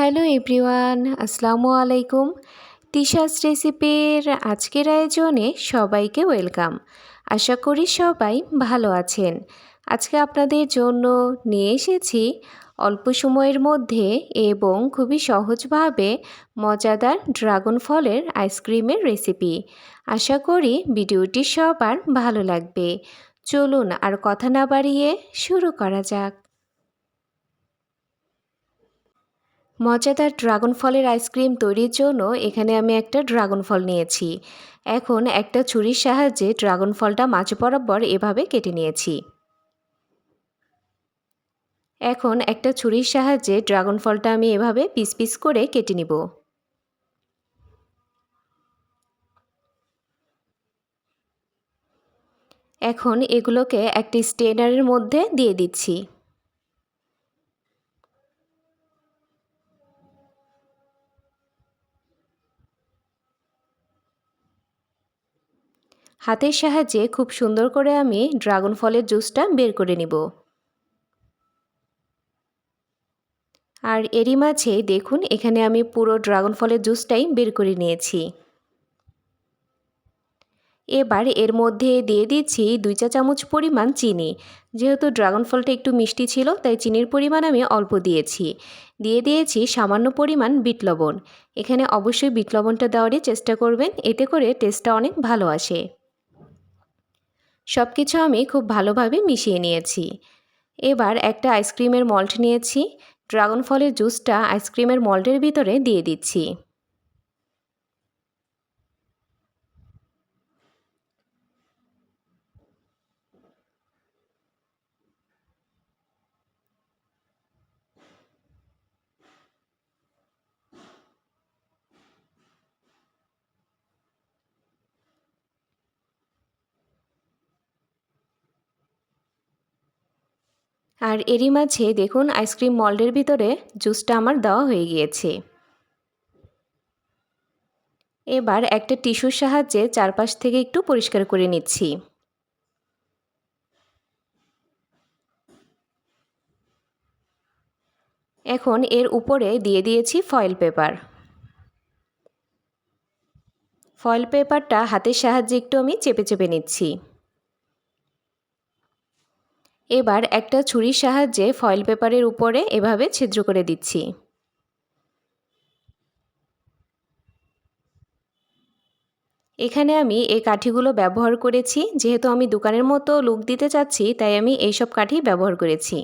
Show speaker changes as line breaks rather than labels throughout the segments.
Hello everyone, আসসালামু আলাইকুম। তিশাস রেসিপির আজকের আয়োজনে সবাইকে ওয়েলকাম। আশা করি সবাই ভালো আছেন। আজকে আপনাদের জন্য নিয়ে এসেছি অল্প সময়ের মধ্যে এবং খুবই সহজভাবে মজাদার ড্রাগন ফলের আইসক্রিমের রেসিপি। আশা করি ভিডিওটি সবার ভালো লাগবে। চলুন আর কথা না বাড়িয়ে শুরু করা যাক। মজাদার ড্রাগন ফলের আইসক্রিম তৈরির জন্য এখানে আমি একটা ড্রাগন ফল নিয়েছি। এখন একটা ছুরির সাহায্যে ড্রাগন ফলটা মাঝ বরাবর এভাবে কেটে নিয়েছি। এখন একটা ছুরির সাহায্যে ড্রাগন ফলটা আমি এভাবে পিস পিস করে কেটে নিব। এখন এগুলোকে একটি স্টেনারের মধ্যে দিয়ে দিচ্ছি। হাতের সাহায্যে খুব সুন্দর করে আমি ড্রাগন ফলের জুসটা বের করে নিব। আর এরই মাঝে দেখুন, এখানে আমি পুরো ড্রাগন ফলের জুসটাই বের করে নিয়েছি। এবার এর মধ্যে দিয়ে দিচ্ছি দুই চা চামচ পরিমাণ চিনি। যেহেতু ড্রাগন ফলটা একটু মিষ্টি ছিল, তাই চিনির পরিমাণ আমি অল্প দিয়েছি। দিয়ে দিয়েছি সামান্য পরিমাণ বিট লবণ। এখানে অবশ্যই বিট লবণটা দেওয়ারই চেষ্টা করবেন, এতে করে টেস্টটা অনেক ভালো আসে। সব কিছু আমি খুব ভালোভাবে মিশিয়ে নিয়েছি। এবার একটা আইসক্রিমের মল্ট নিয়েছি। ড্রাগন ফলের জুসটা আইসক্রিমের মল্টের ভিতরে দিয়ে দিচ্ছি। আর এরই মাঝে দেখুন আইসক্রিম মল্ডের ভিতরে জুসটা আমার দেওয়া হয়ে গিয়েছে। এবার একটা টিস্যুর সাহায্যে চারপাশ থেকে একটু পরিষ্কার করে নিচ্ছি। এখন এর উপরে দিয়ে দিয়েছি ফয়েল পেপার। ফয়েল পেপারটা হাতের সাহায্যে একটু আমি চেপে চেপে নিচ্ছি। এবার একটা ছুরির সাহায্যে ফয়েল পেপারের উপরে এভাবে ছিদ্র করে দিচ্ছি। এখানে আমি এই কাঠিগুলো ব্যবহার করেছি। যেহেতু আমি দোকানের মতো লুক দিতে চাচ্ছি, তাই আমি এইসব কাঠি ব্যবহার করেছি।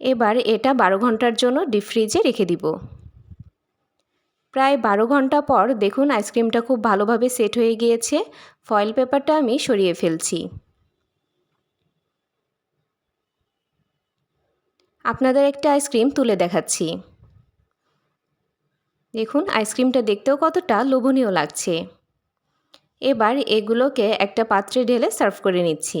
এবার এটা বারো ঘণ্টার জন্য ডিপ ফ্রিজে রেখে দিব। প্রায় বারো ঘণ্টা পর দেখুন আইসক্রিমটা খুব ভালোভাবে সেট হয়ে গিয়েছে। ফয়েল পেপারটা আমি সরিয়ে ফেলছি। আপনাদের একটা আইসক্রিম তুলে দেখাচ্ছি। দেখুন, আইসক্রিমটা দেখতেও কতটা লোভনীয় লাগছে। এবার এগুলোকে একটা পাত্রে ঢেলে সার্ভ করে নিচ্ছি।